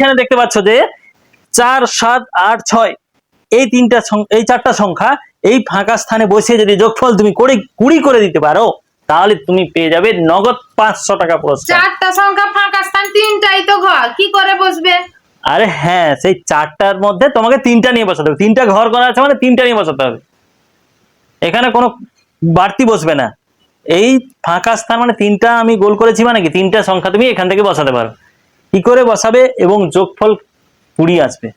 এইখানে দেখতে পাচ্ছ যে চার সাত আট ছয় এই তিনটা এই চারটা সংখ্যা এই ফাঁকা স্থানে বসিয়ে যদি যোগফল তুমি করে কুড়ি করে দিতে পারো তাহলে তুমি পেয়ে যাবে নগদ পাঁচশো টাকা পুরস্কার। চারটা সংখ্যা ফাঁকা স্থান তিনটাই তো ঘর কি করে বসবে? আরে হ্যাঁ সেই চারটার মধ্যে তোমাকে তিনটা নিয়ে বসাতে হবে। তিনটা ঘর করা আছে মানে তিনটা নিয়ে বসাতে হবে। এখানে কোনো বাড়তি বসবে না। এই ফাঁকা স্থান মানে তিনটা আমি গোল করেছি মানে কি? তিনটা সংখ্যা তুমি এখান থেকে বসাতে পারো। কি করে বসাবে এবং যোগফল কুড়ি আসবে?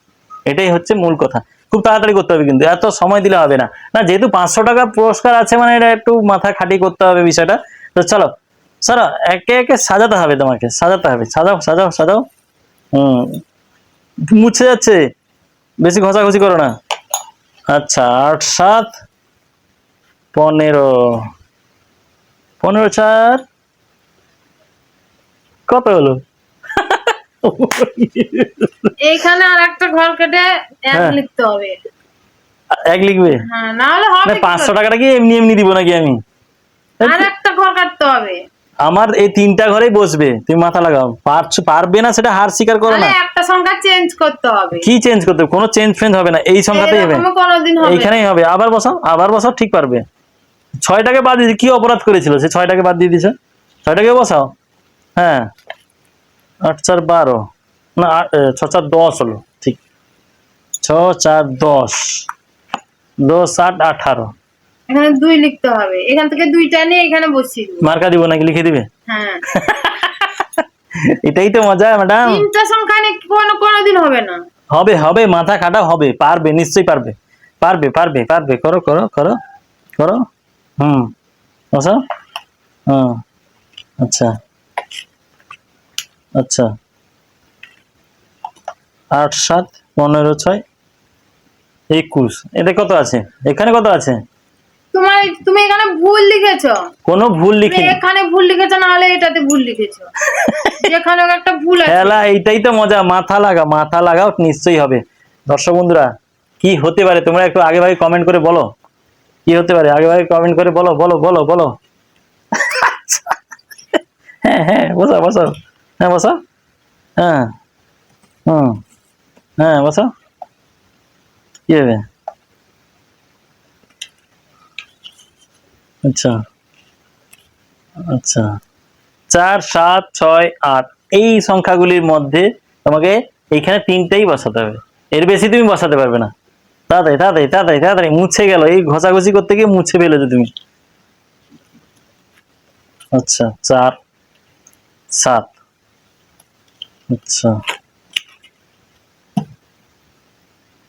এটাই হচ্ছে মূল কথা। খুব তাড়াতাড়ি করতে হবে কিন্তু, এত সময় দিলে হবে না। না, যেহেতু পাঁচশো টাকা পুরস্কার আছে মানে এটা একটু মাথা খাটিয়ে করতে হবে বিষয়টা। তো চলো চলো, একে একে সাজাতে হবে তোমাকে, সাজাতে হবে। সাজাও সাজাও সাজাও। হুম। মুছে যাচ্ছে। বেশি ঘষাঘষি করো না। আচ্ছা আট, সাত, পনেরো। পনেরো, চার। কত হলো? এইখানে আর একটা ঘর কেটে এক হ্যাঁ। লিখতে হবে। এক লিখবে? হ্যাঁ না হলে হবে না কি পাঁচশো? টাকাটা কি এমনি এমনি দিব নাকি আমি? আর একটা ঘর কাটতে হবে। আমার এই তিনটা ঘরেই বসবে তুমি মাথা লাগাও। পারছ পারবে না সেটা হার স্বীকার করো না। একটা সংখ্যা চেঞ্জ করতে হবে। কি চেঞ্জ করতে হবে? কোনো চেঞ্জ ফ্রেঞ্জ হবে না এই সংখ্যাতেই হবে। এইখানেই হবে। আবার বসাও আবার বসাও ঠিক পারবে। ছয়টাকে বাদ দিয়ে কি অপরাধ করেছিল সে? ছয়টাকে বাদ দিয়ে দিছে ছয়টাকে বসাও। হ্যাঁ। আট চার বারো। না ছ চার দশ হলো ঠিক। ছ চার দশ। দশ আট আঠারো। এখানে দুই লিখতে হবে। এখান থেকে দুইটা নিয়ে এখানে বসিয়ে দিবো। মার্কা দিব নাকি? লিখে দিবে? হ্যাঁ। এটাই তো মজা ম্যাডাম তিনটা সংখ্যা নিয়ে কোনো কোনোদিন হবে না। হবে হবে মাথা কাটা হবে পারবে নিশ্চয়ই পারবে। পারবে পারবে পারবে করো করো করো করো। হুম আচ্ছা হুম আচ্ছা। আচ্ছা। আট সাত পনেরো ছয় একুশ। এটা কত আছে? এখানে কত আছে? তোমার তুমি এখানে ভুল লিখেছো। কোনো ভুল এখানে ভুল লিখেছো না হলে এটাতে ভুল লিখেছো। যেখানে একটা ভুল আছে। এইটাই তো মজা। মাথা লাগা মাথা লাগাও নিশ্চয়ই হবে। দর্শক বন্ধুরা কি হতে পারে? তোমরা একটু আগে ভাগে কমেন্ট করে বলো। কি হতে পারে? আগে ভাগে কমেন্ট করে বলো বলো বলো বলো। হ্যাঁ হ্যাঁ বসো বসো হ্যাঁ বসো। হ্যাঁ। হুম। হ্যাঁ বসো। কি হবে? আচ্ছা। আচ্ছা। চার, সাত, ছয়, আট, এই সংখ্যাগুলির মধ্যে তোমাকে এইখানে তিনটেই বসাতে হবে। এর বেশি তুমি বসাতে পারবে না। তাড়াতাড়ি তাড়াতাড়ি তাড়াতাড়ি তাড়াতাড়ি, মুছে গেল। এই ঘষাঘষি করতে গিয়ে মুছে ফেলেছো তুমি। আচ্ছা চার, সাত আচ্ছা।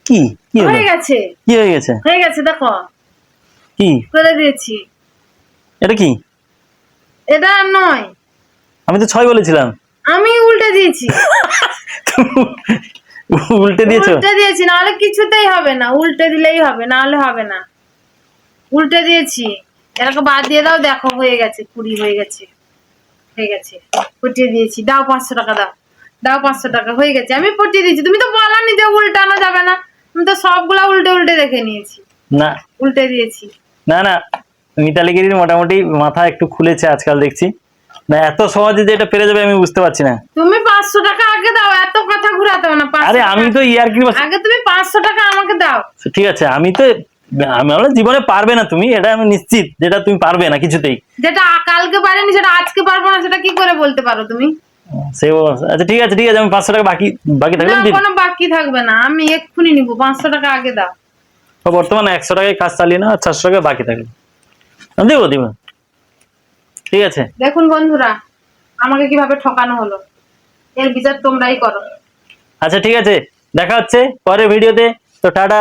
কি? কি হয়ে গেছে। কি হয়ে গেছে? হয়ে গেছে দেখো। কি? করে দিয়েছি। এটা কি? এটা নয়। আমি তো ছয় বলেছিলাম। আমি উল্টে দিয়েছি। উল্টে দিয়েছ? উল্টে দিয়েছি নাহলে কিছুতেই হবে না। উল্টে দিলেই হবে নাহলে হবে না। উল্টে দিয়েছি। এটাকে বাদ দিয়ে দাও দেখো হয়ে গেছে কুড়ি হয়ে গেছে। হয়ে গেছে। পটিয়ে দিয়েছি। দাও পাঁচশো টাকা দাও। দাও পাঁচশো টাকা হয়ে গেছে। আমি পটিয়ে দিয়েছি। তুমি তো বলানি যে উল্টানো যাবে না। আমি তো সবগুলা উল্টে উল্টে দেখে নিয়েছি। না। উল্টে দিয়েছি। না না। মিতালি গিরির মোটামুটি মাথা একটু খুলেছে আজকাল দেখছি। না এত সহজে যে এটা পেরে যাবে আমি বুঝতে পারছি না। তুমি পাঁচশো টাকা আগে দাও এত কথা ঘুরাতে না আরে আমি তো ইয়ার কি আগে তুমি পাঁচশো টাকা আমাকে দাও। ঠিক আছে আমি তো আমি বললাম জীবনে পারবে না তুমি এটা আমি নিশ্চিত যেটা তুমি পারবে না কিছুতেই। যেটা কালকে পারেনি সেটা আজকে পারব না সেটা কি করে বলতে পারো তুমি? সে আচ্ছা ঠিক আছে ঠিক আছে আমি পাঁচশো টাকা বাকি বাকি থাকলে না কোনো বাকি থাকবে না আমি এক্ষুনি নিবো পাঁচশো টাকা আগে দাও। বর্তমানে একশো টাকায় কাজ চালিয়ে না চারশো টাকা বাকি থাকবে। দেবো দিব। ঠিক আছে। দেখুন বন্ধুরা আমাকে কীভাবে ঠকানো হলো। এর বিচার তোমরাই করো। আচ্ছা ঠিক আছে। দেখা হচ্ছে পরের ভিডিওতে। তো টাটা।